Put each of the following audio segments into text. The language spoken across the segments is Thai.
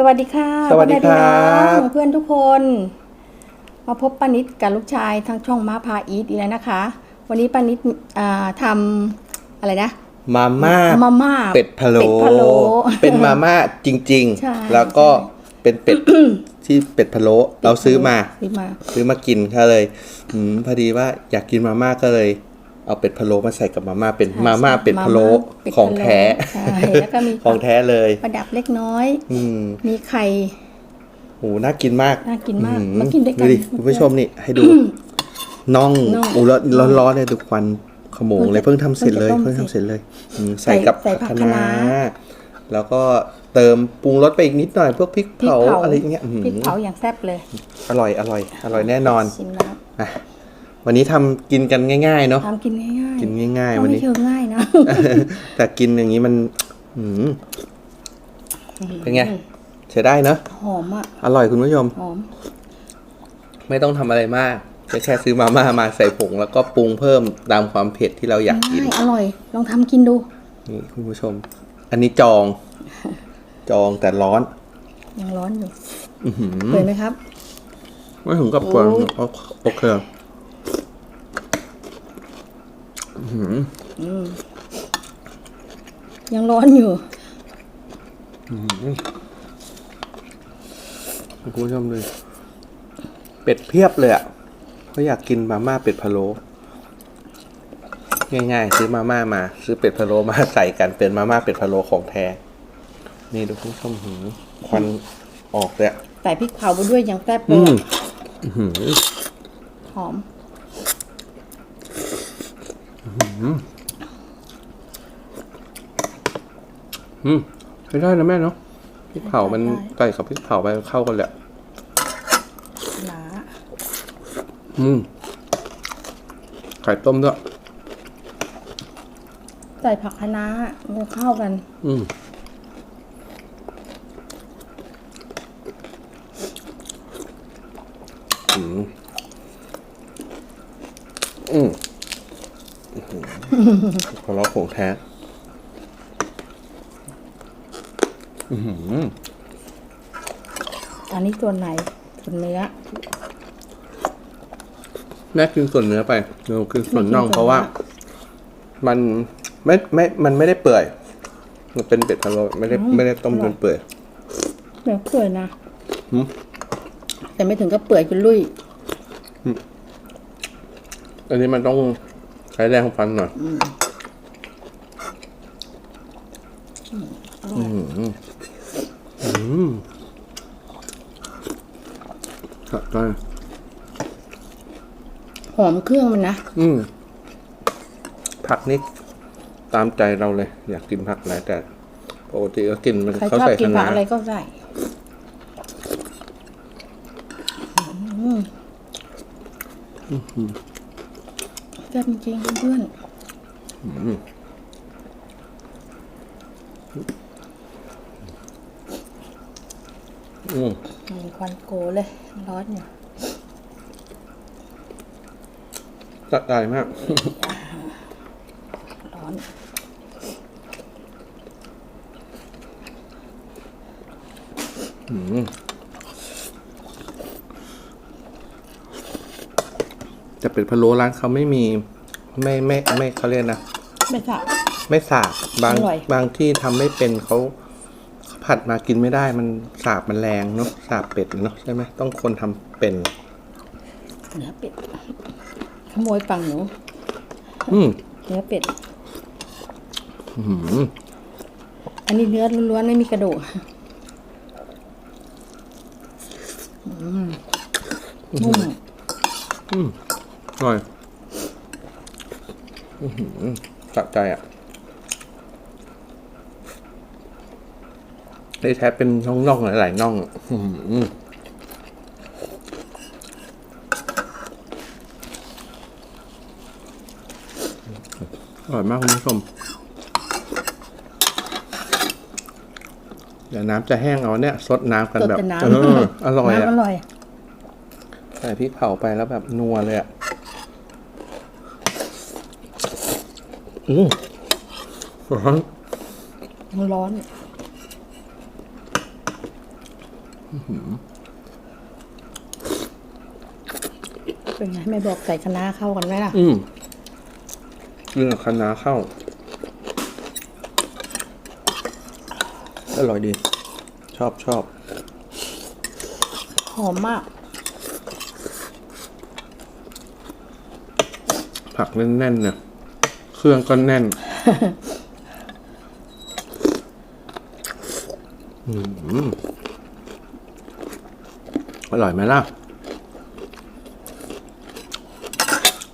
สวัสดีค่ะสวัสดีครับพ่อแม่พี่น้องเพื่อนทุกคน มาพบป้านิดกับลูกชายทางช่องม้าพาอีทอีกแล้วนะคะ วันนี้ป้านิดอ่าทำอะไรนะมาม่ามาม่าเป็ดพะโล้เป็ดพะโล้เป็นมาม่าจริงใช่ๆแล้วก็เป็นเป็ดที่เป็ดพะโล้เราซื้อมา ซื้อมาซื้อมากินก็เลยอืมพอดีว่าอยากกินมาม่าก็เลย เอาเป็ดพะโล้มาใส่กับมาม่าเป็นมาม่าเป็ดพะโล้มาม่าเป็ดของแท้ใช่แล้วก็มีของแท้เลยประดับเล็กน้อย อืมมีไข่โหน่ากินมากน่ากินมากอืมากินด้วยกันดิคุณผู้ชมนี่ให้ดูน่องน่องโอ้ร้อนร้อนๆเลยดูควันขโมงเลยเพิ่เพิ่งงจะทำเสร็จเลยเพิ่เพิ่งงจะทำเสร็จเลยอืมใส่ใส่กับใส่ผัผักกคะคะน้าน้าแล้วก็เติมปรุงรสไปอีกนิดหน่อยพวกพริกพริกเผาเผาอะไรอย่างเงี้ยอื้อพริกหือเผาอย่างแซ่บเลย อร่อยอร่อย อร่อยแน่นอนชิมแล้วอะ วันนี้ทำกินกันง่ายๆเนาะทำกินง่ายๆกินง่าย ๆ ก็วันไม่นี้ เชิงง่ายนะ แต่กินอย่างนี้มันอืมเป็นไงใช้ได้เนอะหอมอะ อร่อยคุณผู้ชม หอม ไม่ต้องทำอะไรมากแค่ซื้อมาม่ามาใส่ผง แล้วก็ปรุงเพิ่มตามความเผ็ดที่เราอยากกิน ง่าย อร่อย ลองทำกินดู นี่คุณผู้ชม อันนี้จอง จองแต่ร้อน ยังร้อนอยู่อื้อหือเปิดไหมครับ ไม่ถึงกับเปลืองโอ้โอเคอื้อหือ ยังร้อนอยู่คุณผู้ชมเลยเป็ดเพียบเลยอะเขาอยากกินมาม่าเป็ดพะโล้ง่ายๆ ซื้อมาม่ามา ซื้อเป็ดพะโล้มาใส่กันเป็นมาม่าเป็ดพะโล้ของแท้ นี่ดูคุณผู้ชมหือควันออกเลยอะใส่พริกเผาไปด้วยยังแซ่บเลอืยมอะอื้อหือหอม อืมใช้ได้นะแม่เนาะพริกเผามันใส่กับพริกเผาไปเข้ากันแหละหนาอืมไข่ต้มด้วยใส่ผักคะน้ามันเข้ากัน อืมอืมอืมอื้อหือของเราของแท้ อือหืออันนี้ส่วนไหนส่วนเนื้อ แม่กินส่วนเนื้อไปหนูกินส่วนน่องไม่กินส่วนเพราะว่า มันไม่ไม่ มันไม่ได้เปื่อย มันเป็นเป็ดพะโล้ไม่ได้ไม่ได้ต้มจนเปื่อยเนื้อเปื่อยนะหืมแต่ไม่ถึงกับเปื่อยจนลุยอันนี้มันต้องใช้แรงฟันหน่อย อืมอื มสะใจหอมเครื่องมันนะ อืมผักนี่ตามใจเราเลย อยากกินผักอะไรแต่ปกติก็กินมันใครเขาชอบใส่กินคะผักน้าอะไรก็ใส่แซ่บจริงๆเพื่อน อืมๆมีควันโกเลย ร้อนอยู่สะใจมาก ร้อนจะเป็นพะโล้ร้านเขาไม่มีไม่ไม่ไม่เขาเรียกนะ ไม่สับไม่สาบบางอร่อยบางที่ทำไม่เป็นเขาเขา ผัดมากินไม่ได้มันสาบมันแรงเนาะสาบเป็ดเนาะใช่ไหมต้องคนทำเป็นเนื้อเป็ดขโมยปังหนูอืมเนื้อเป็ดอื้อหืออันนี้เนื้อล้วนๆไม่มีกระดูกอืมนุ่มอร่อยอื้อหือสะใจอะ ได้แท้เป็นน่องๆหลายๆน่องอะอื้อหืออร่อยมากคุณผู้ชมเดี๋ยวน้ำจะแห้งเอาเนี่ยซดน้ำกันสดแบบแต่น้ำเอออร่อยน้ำอะอร่อยใส่พริกเผาไปแล้วแบบนัวเลยอะอืมร้อนมันร้อน เป็นไงแม่บอกใส่คะน้าเข้ากันไหมล่ะ อืมกินกับคะน้าเข้า อร่อยดี ชอบชอบ หอมมาก ผักแน่นๆเนี่ยเครื่องก็แน่น อืม อร่อยไหมล่ะ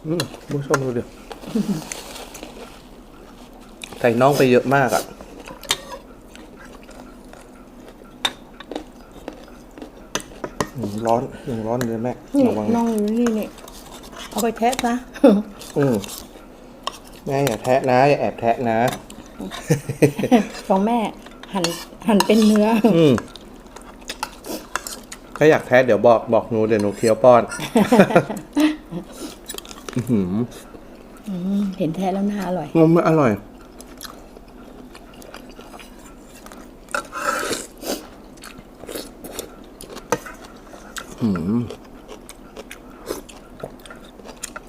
อืมผู้ชมดูเดี๋ยวใส่น้องไปเยอะมากอะ่ะอืมร้อนยังร้อนเลยแม่นี่ระวังน้องอยู่นี่นี่ เอาไปแทะซะ อืมแม่อย่าแทะนะ อย่าแอบแทะนะ ของแม่ หั่นหั่นเป็นเนื้อ อืม ถ้าอยากแท้เดี๋ยวบอกบอกหนูเดี๋ยวหนูเคี้ยวป้อน อื้อหือเห็นแทะแล้วน่าอร่อย มันไม่อร่อย อืม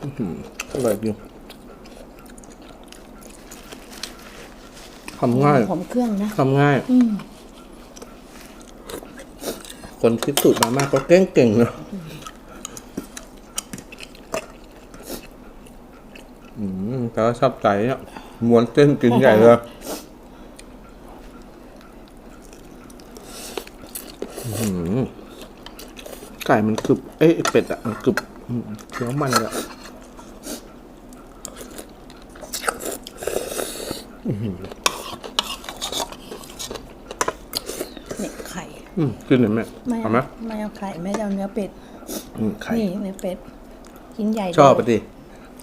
อื้อหืออร่อยจริงทำง่ายหอมเครื่องนะ ทำง่าย อืม คนคิดสูตรมามากก็เก่งเก่งๆเนอะอืมแต่ว่าชอบใจเนี่ยม้วนเส้นกินใหญ่เลยไก่มันกรึบ เอ้ยเป็ดอะมันกรึบเคี้ยวมันเลยอะนี่ไข่ อืมกินหน่อยแม่ไม่เอาไหมไม่เอาไข่ไม่เอาเนื้อเป็ดอืมไข่นี่เนื้อเป็ดชิ้นใหญ่ชอบเลปะดิ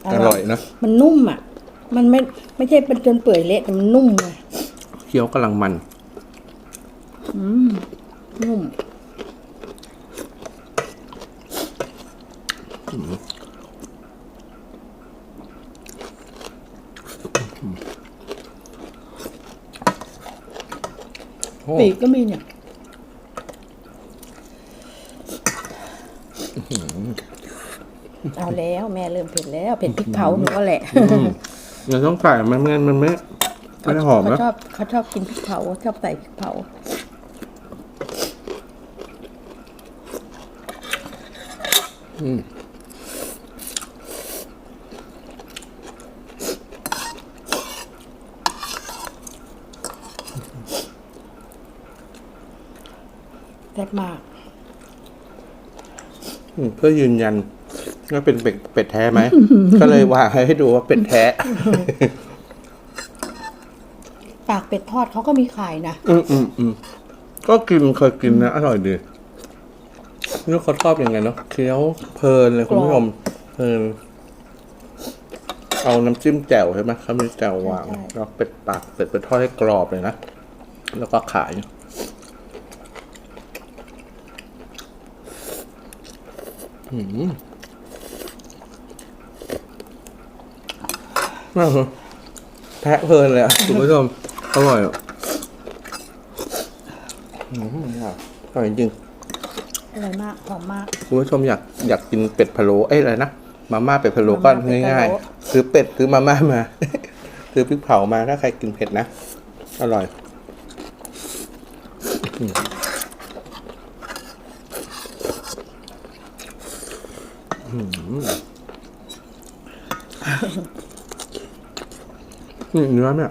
อร่อยนะมันนุ่มอะ มันไม่ไม่ใช่เป็นจนเปื่อยเละแต่มันนุ่มไงเคี้ยวกำลังมันอืมนุ่มโอ้ปีกก็มีเนี่ยเอาแล้วแม่เริ่มเผ็ดแล้วเผ็ดพริกเผาหนูก็แหละเราต้องใส่มันไม่งั้นมันไม่ไม่หอมเขานะชอบเขาชอบกินพริกเผาชอบใส่พริกเผาแซ่บมากอืมเพื่อยืนยัน ว่าเป็นเป็ดเป็ดแท้ไหม ก็เลยวางให้ดูว่าเป็ดแท้ ปากเป็ดทอดเขาก็มีขายนะ อืมอืมอืมก็กินเคยกินนะ อร่อยดีนี่เขาชอบยังไงเนาะเคี้ยวเพลินเลยคุณผู้ชมเพลินเอาน้ำจิ้มแจ่วใช่ไหมเขามีแจ่ววางแล้วเป็ดปากเป็ดเป็ดทอดให้กรอบเลยนะ แล้วก็ขาย อืม น่าเหรอแทะเพลินเลยอะคุณผู้ชม อร่อยอะอืมอร่อยจริงอร่อยมากหอมมาก คุณผู้ชมอยากอยากกินเป็ดพะโล้เอ้ยอะไรนะมาม่าเป็ดพะโล้ก็มาม่าเป็ดพะโล้ ง่ายๆซื้อเป็ดซื้อมาม่ามา ซื้อพริกเผามาถ้าใครกินเผ็ดนะอร่อยอืมอืม นี่เนื้อเนี่ย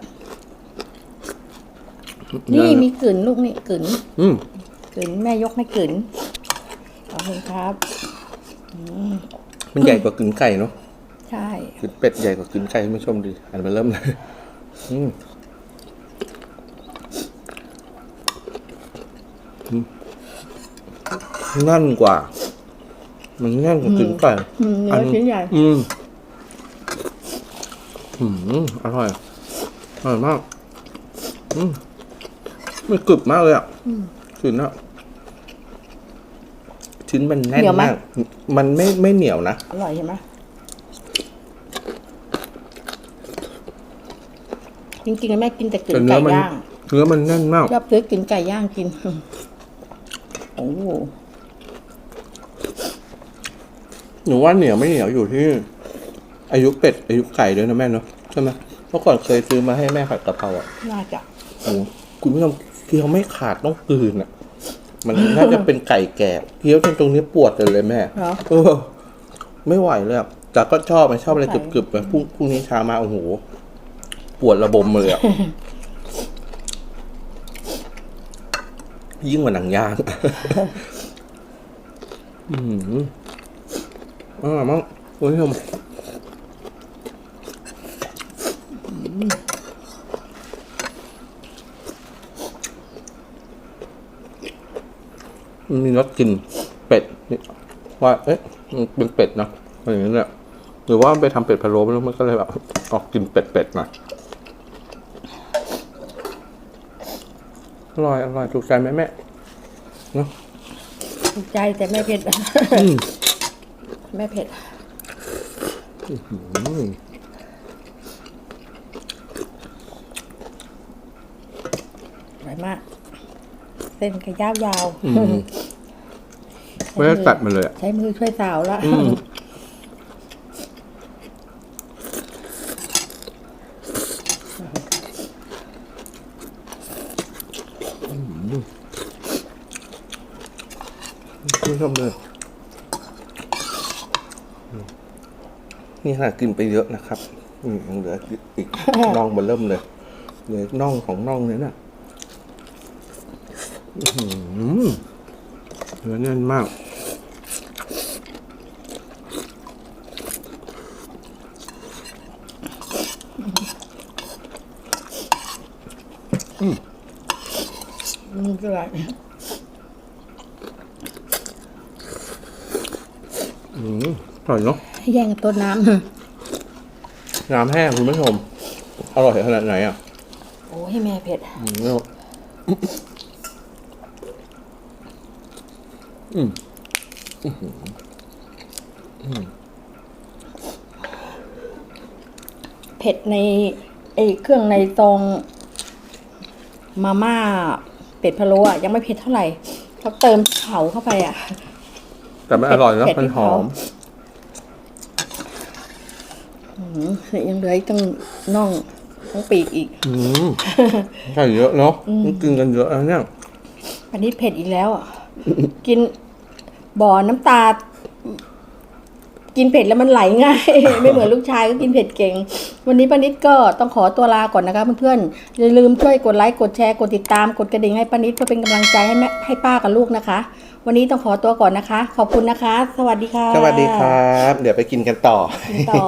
เนื้นี่อมีกลืนลูกนี่กลืนอืมกลืนแม่ยกให้กลืนขอบคุณครับมันใหญ่กว่ากึ่งไก่เนาะใช่กึ่งเป็ดใหญ่กว่ากึ่งไก่คุณผู้ชมดีอันมาเริ่มเลยอืมอืมนั่นกว่า มันแน่นกว่ากึ่งไก่อืมเนื้อชิ้นใหญ่อืมอืมอร่อย อร่อยมาก อืมมันกรึบมากเลยอะชิ้นอะชิ้นมันแน่นเหนียวไหม มาก มันไม่ไม่เหนียวนะ อร่อยใช่ไหมจริงๆแม่กินแต่กลืแต่นเนื้ไก่อมันย่างเนื้อมันแน่นมาก ชอบซื้อกินไก่ย่างกิน โอ้โหหนูว่าเหนียวไม่เหนียวอยู่ที่ อายุเป็ดอายุไก่ด้วยนะแม่เนาะใช่ไหม เมื่อก่อนเคยซื้อมาให้แม่ผัดกะเพราอะน่าจะโอ้โหคุณผู้ชมเคี้ยวไม่ขาดต้องกลืนอะ มันน่าจะเป็นไก่แก่เคี้ยวจนตรงนี้ปวดเลยแม่เหรอ เออไม่ไหวเลยอะแต่ก็ชอบมันชอบอะไรไก่กรึบๆแบบพรุ่งพรุ่งนี้เช้ามาโอ้โห ปวดระบมเลยอะ ยิ่งกว่าหนังย่างอืมอร่อยมากคุณผู้ชม มันมีรสกลิ่นเป็ดนี่ว่าเอ๊ะมันเป็นเป็ดเนอะอะไรอย่างเงี้ยแหละหรือว่ามันไปทำเป็ดพะโล้ไม่รู้มันก็เลยแบบออกกลิ่นเป็ดๆหน่อยอร่อยอร่อยถูกใจไหมแม่เนาะถูกใจแต่ไม่เผ็ดไม่เผ็ด อืมอร่อยมาก เส้นกระยาวยาวอืมไม่ได้ตัดมันเลยอะใช้มือช่วยสาวละอืมคุณผู้ชมเลยนี่ขนาดกินไปเยอะนะครับ อืมยังเหลืออีกน่องเบนเริ่มเลยเหลือน่องของน่องเนี่ยน่ะอื้อหือ เนื้อแน่นมาก อืมอร่อยอืมอร่อยเนาะแย่งกับต้นน้น้ำแห้งคุณผู้ชม อร่อยขนาดไหนอะำโอ้ยแม่เผ็ด อืมแล้วอืมเผ็ดในไอ้เครื่องในตรงมาม่าเป็ดพะโล้อะยังไม่เผ็ดเท่าไหร่เขาเติมเผาเข้าไปอะ แต่มันอร่อยแล้วเผ็ดมันหอมอืมยังเหลืออีกตั้งน่องทั้งปีกอีก อืมใช่เยอะเนาะต้องกินกันเยอะนะเนี่ยอันนี้เผ็ดอีกแล้วอะ กิน บ่อน้ำตา กินเผ็ดแล้วมันไหลง่าย ไม่เหมือนลูกชายก็กินเผ็ดเก่ง วันนี้ป้านิดก็ต้องขอตัวลาก่อนนะคะเพื่อนๆอย่าลืมช่วยกดไลค์กดแชร์กดติดตามกดกระดิ่งให้ป้านิดเพื่อเป็นกำลังใจให้แม่ให้ป้ากับลูกนะคะ วันนี้ต้องขอตัวก่อนนะคะ ขอบคุณนะคะ สวัสดีค่ะสวัสดีครับ เดี๋ยวไปกินกันต่อกินต่อ